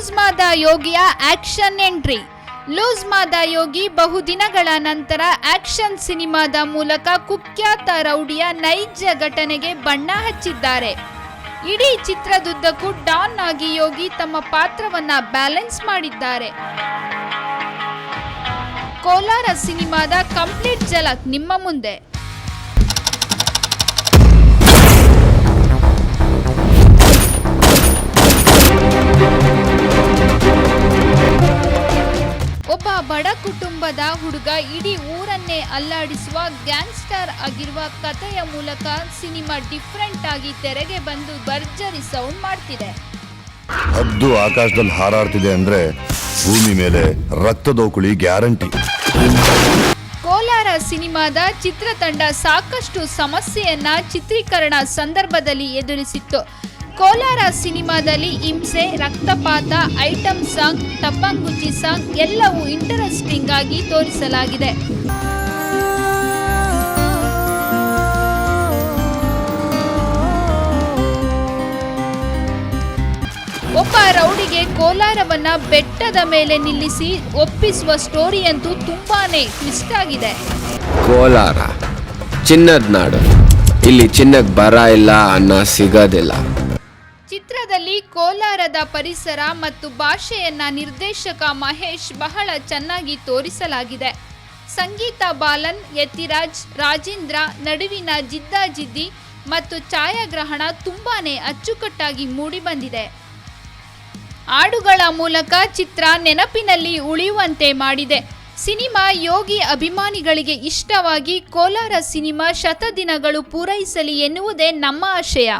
Loose Mada ಯೋಗಿಯ action entry. Loose Mada Yogi ಬಹುದಿನಗಳ ನಂತರ ಆಕ್ಷನ್ ಸಿನಿಮಾದ ಮೂಲಕ ಕುಖ್ಯಾತ ರೌಡಿಯ ನೈಜ ಘಟನೆಗೆ ಬಣ್ಣ ಹಚ್ಚಿದ್ದಾರೆ. ಇಡೀ ಚಿತ್ರದುದ್ದಕ್ಕೂ ಡಾನ್ ಆಗಿ ಯೋಗಿ ತಮ್ಮ ಪಾತ್ರವನ್ನ ಬ್ಯಾಲೆನ್ಸ್ ಮಾಡಿದ್ದಾರೆ. ಕೋಲಾರ ಸಿನಿಮಾದ ಕಂಪ್ಲೀಟ್ ಜಲಕ್ ನಿಮ್ಮ ಮುಂದೆ. ಬಡ ಕುಟುಂಬದ ಹುಡುಗ ಇಡೀ ಊರನ್ನೇ ಅಲ್ಲಾಡಿಸುವ ಗ್ಯಾಂಗ್ಸ್ಟರ್ ಆಗಿರುವ ಕಥೆಯ ಮೂಲಕ ಸಿನಿಮಾ ಡಿಫ್ರೆಂಟ್ ಆಗಿ ತೆರೆಗೆ ಬಂದು ಭರ್ಜರಿ ಸೌಂಡ್ ಮಾಡ್ತಿದೆ. ಹದ್ದು ಆಕಾಶದಲ್ಲಿ ಹಾರಾಡ್ತಿದೆ ಅಂದ್ರೆ ಭೂಮಿ ಮೇಲೆ ರಕ್ತದೋಕುಳಿ ಗ್ಯಾರಂಟಿ. ಕೋಲಾರ ಸಿನಿಮಾದ ಚಿತ್ರತಂಡ ಸಾಕಷ್ಟು ಸಮಸ್ಯೆಯನ್ನ ಚಿತ್ರೀಕರಣ ಸಂದರ್ಭದಲ್ಲಿ ಎದುರಿಸಿತ್ತು. ಕೋಲಾರ ಸಿನಿಮಾದಲ್ಲಿ ಹಿಂಸೆ, ರಕ್ತಪಾತ ಐಟಮ್ ಸಾಂಗ್ ಟಪ್ಪಂಗುಚ್ಚಿ ಸಾಂಗ್ ಎಲ್ಲವೂ ಇಂಟರೆಸ್ಟಿಂಗ್ ಆಗಿ ತೋರಿಸಲಾಗಿದೆ. ಒಬ್ಬ ರೌಡಿಗೆ ಕೋಲಾರವನ್ನ ಬೆಟ್ಟದ ಮೇಲೆ ನಿಲ್ಲಿಸಿ ಒಪ್ಪಿಸುವ ಸ್ಟೋರಿ ಅಂತೂ ತುಂಬಾನೇ ಟ್ವಿಸ್ಟ್ ಆಗಿದೆ. ಕೋಲಾರ, ಚಿನ್ನದ ನಾಡು. ಇಲ್ಲಿ ಚಿನ್ನಕ್ಕೆ ಬರ ಇಲ್ಲ, ಅನ್ನ ಸಿಗೋದಿಲ್ಲ. ಚಿತ್ರದಲ್ಲಿ ಕೋಲಾರದ ಪರಿಸರ ಮತ್ತು ಭಾಷೆಯನ್ನ ನಿರ್ದೇಶಕ ಮಹೇಶ್ ಬಹಳ ಚೆನ್ನಾಗಿ ತೋರಿಸಲಾಗಿದೆ. ಸಂಗೀತ ಬಾಲನ್, ಯತಿರಾಜ್, ರಾಜೇಂದ್ರ, ನಡುವಿನ ಜಿದ್ದಾಜಿದ್ದಿ ಮತ್ತು ಛಾಯಾಗ್ರಹಣ ತುಂಬಾನೇ ಅಚ್ಚುಕಟ್ಟಾಗಿ ಮೂಡಿಬಂದಿದೆ. ಹಾಡುಗಳ ಮೂಲಕ ಚಿತ್ರ ನೆನಪಿನಲ್ಲಿ ಉಳಿಯುವಂತೆ ಮಾಡಿದೆ. ಸಿನಿಮಾ ಯೋಗಿ ಅಭಿಮಾನಿಗಳಿಗೆ ಇಷ್ಟವಾಗಿ ಕೋಲಾರ ಸಿನಿಮಾ ಶತದಿನಗಳು ಪೂರೈಸಲಿ ಎನ್ನುವುದೇ ನಮ್ಮ ಆಶಯ.